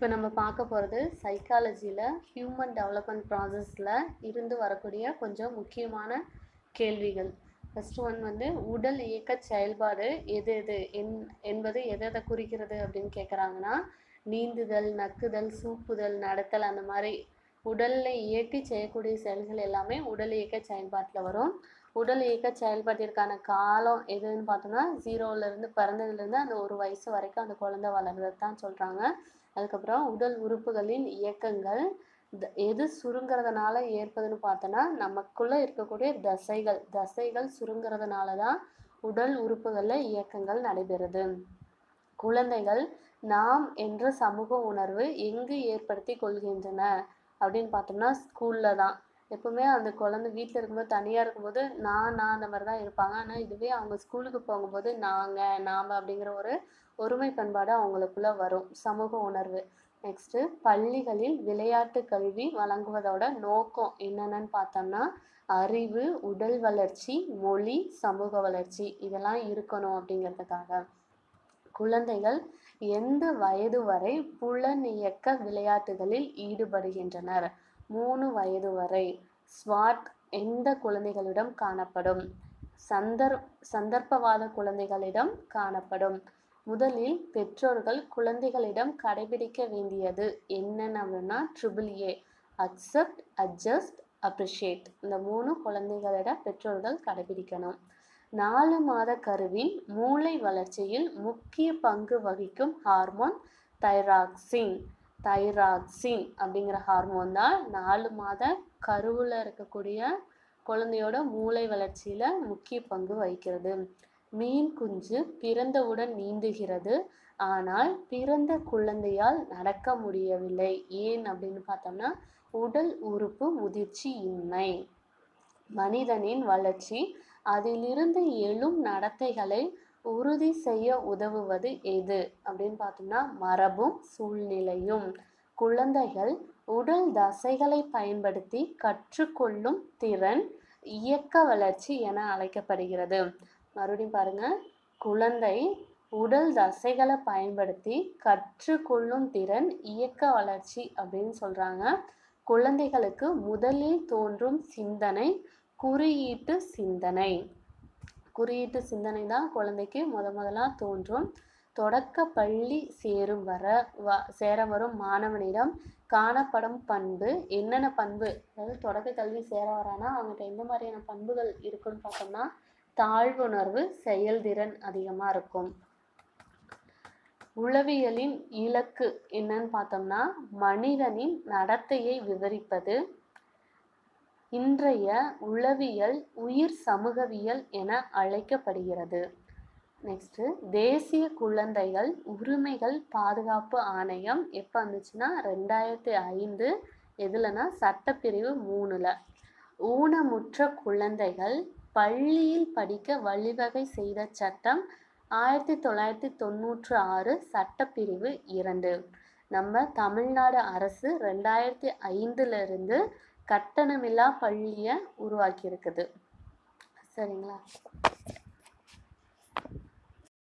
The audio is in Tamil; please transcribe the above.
இப்போ நம்ம பார்க்க போகிறது சைக்காலஜியில் ஹியூமன் டெவலப்மெண்ட் ப்ராசஸில் இருந்து வரக்கூடிய கொஞ்சம் முக்கியமான கேள்விகள். ஃபஸ்ட்டு ஒன் வந்து உடல் இயக்க செயல்பாடு எது எது? என் என்பது எதை எதை குறிக்கிறது அப்படின்னு கேட்குறாங்கன்னா நீந்துதல் நக்குதல் சூப்புதல் நடத்தல் அந்த மாதிரி உடலில் இயக்கி செய்யக்கூடிய செயல்கள் எல்லாமே உடல் இயக்க செயல்பாட்டில் வரும். உடல் இயக்க செயல்பாட்டிற்கான காலம் எதுன்னு பார்த்தோம்னா ஜீரோலேருந்து பிறந்ததுலேருந்து அந்த ஒரு வயசு வரைக்கும் அந்த குழந்தை வளர்றது தான் சொல்கிறாங்க அதுக்கப்புறம் உடல் உறுப்புகளின் இயக்கங்கள் த- எது சுருங்கிறதுனால ஏற்பதுன்னு பார்த்தோன்னா நமக்குள்ளே இருக்கக்கூடிய தசைகள் தசைகள் சுருங்கிறதுனால தான் உடல் உறுப்புகளில் இயக்கங்கள் நடைபெறுது. குழந்தைகள் நாம் என்ற சமூக உணர்வு எங்கு ஏற்படுத்தி கொள்கின்றன? அப்படின்னு பார்த்தோம்னா ஸ்கூலில் தான். எப்பவுமே அந்த குழந்தை வீட்டில் இருக்கும்போது தனியாக இருக்கும்போது நான் நான் அந்த மாதிரி தான் இருப்பாங்க. ஆனால் இதுவே அவங்க ஸ்கூலுக்கு போகும்போது நாங்கள் நாம் அப்படிங்கிற ஒரு ஒருமை பண்பாடு அவங்களுக்குள்ள வரும். சமூக உணர்வு. நெக்ஸ்ட்டு பள்ளிகளில் விளையாட்டு கல்வி வழங்குவதோட நோக்கம் என்னென்னு பார்த்தோம்னா அறிவு உடல் வளர்ச்சி மொழி சமூக வளர்ச்சி. இதெல்லாம் இருக்கணும் அப்படிங்கிறதுக்காக. குழந்தைகள் எந்த வயது வரை புலனியக்க விளையாட்டுகளில் ஈடுபடுகின்றனர்? மூணு வயது வரை ஸ்வாட் எந்த குழந்தைகளிடம் காணப்படும்? சந்தர் சந்தர்ப்பவாத குழந்தைகளிடம் காணப்படும். முதலில் பெற்றோர்கள் குழந்தைகளிடம் கடைபிடிக்க வேண்டியது என்னென்ன அப்படின்னா triple A accept adjust appreciate இந்த மூணு குழந்தைகளிடம் பெற்றோர்கள் கடைபிடிக்கணும். நாலு மாத கருவின் மூளை வளர்ச்சியில் முக்கிய பங்கு வகிக்கும் ஹார்மோன் தைராக்சின். தைராக்சின் அப்படிங்கிற ஹார்மோன் தான் நாலு மாத கருவில் இருக்கக்கூடிய குழந்தையோட மூளை வளர்ச்சியில் முக்கிய பங்கு வகிக்கிறது. மீன் குஞ்சு பிறந்தவுடன் நீந்துகிறது. ஆனால் பிறந்த குழந்தையால் நடக்க முடியவில்லை. ஏன் அப்படின்னு பார்த்தோம்னா உடல் உறுப்பு முதிர்ச்சி இன்மை மனிதனின் வளர்ச்சி அதிலிருந்து எழும் நடத்தைகளை உறுதி செய்ய உதவுவது எது? அப்படின்னு பார்த்தோம்னா மரபும் சூழ்நிலையும். குழந்தைகள் உடல் தசைகளை பயன்படுத்தி கற்றுக்கொள்ளும் திறன் இயக்க வளர்ச்சி என அழைக்கப்படுகிறது. மறுபடியும் பாருங்க. குழந்தை உடல் தசைகளை பயன்படுத்தி கற்றுக்கொள்ளும் திறன் இயக்க வளர்ச்சி அப்படின்னு சொல்றாங்க. குழந்தைகளுக்கு முதலில் தோன்றும் சிந்தனை குறியீட்டு சிந்தனை. குறியீட்டு சிந்தனை தான் குழந்தைக்கு முத முதலாக தோன்றும். தொடக்க பள்ளி சேரும் வர வ சேர வரும் மாணவனிடம் காணப்படும் பண்பு என்னென்ன பண்பு? அதாவது தொடக்க கல்வி சேர வரானா அவங்ககிட்ட எந்த மாதிரியான பண்புகள் இருக்குன்னு பார்த்தோம்னா தாழ்வுணர்வு செயல்திறன் அதிகமாக இருக்கும். உளவியலின் இலக்கு என்னன்னு பார்த்தோம்னா மனிதனின் நடத்தையை விவரிப்பது இன்றைய உளவியல் உயிர் சமூகவியல் என அழைக்கப்படுகிறது. நெக்ஸ்ட்டு தேசிய குழந்தைகள் உரிமைகள் பாதுகாப்பு ஆணையம் எப்போ வந்துச்சுன்னா ரெண்டாயிரத்தி ஐந்து எதுலனா சட்டப்பிரிவு மூணில். ஊனமுற்ற குழந்தைகள் பள்ளியில் படிக்க வழிவகை செய்த சட்டம் ஆயிரத்தி தொள்ளாயிரத்தி தொண்ணூற்று ஆறு சட்டப்பிரிவு இரண்டு. நம்ம தமிழ்நாடு அரசு ரெண்டாயிரத்தி ஐந்துலேருந்து கட்டணமில்லா பள்ளியை உருவாக்கியிருக்குது. சரிங்களா?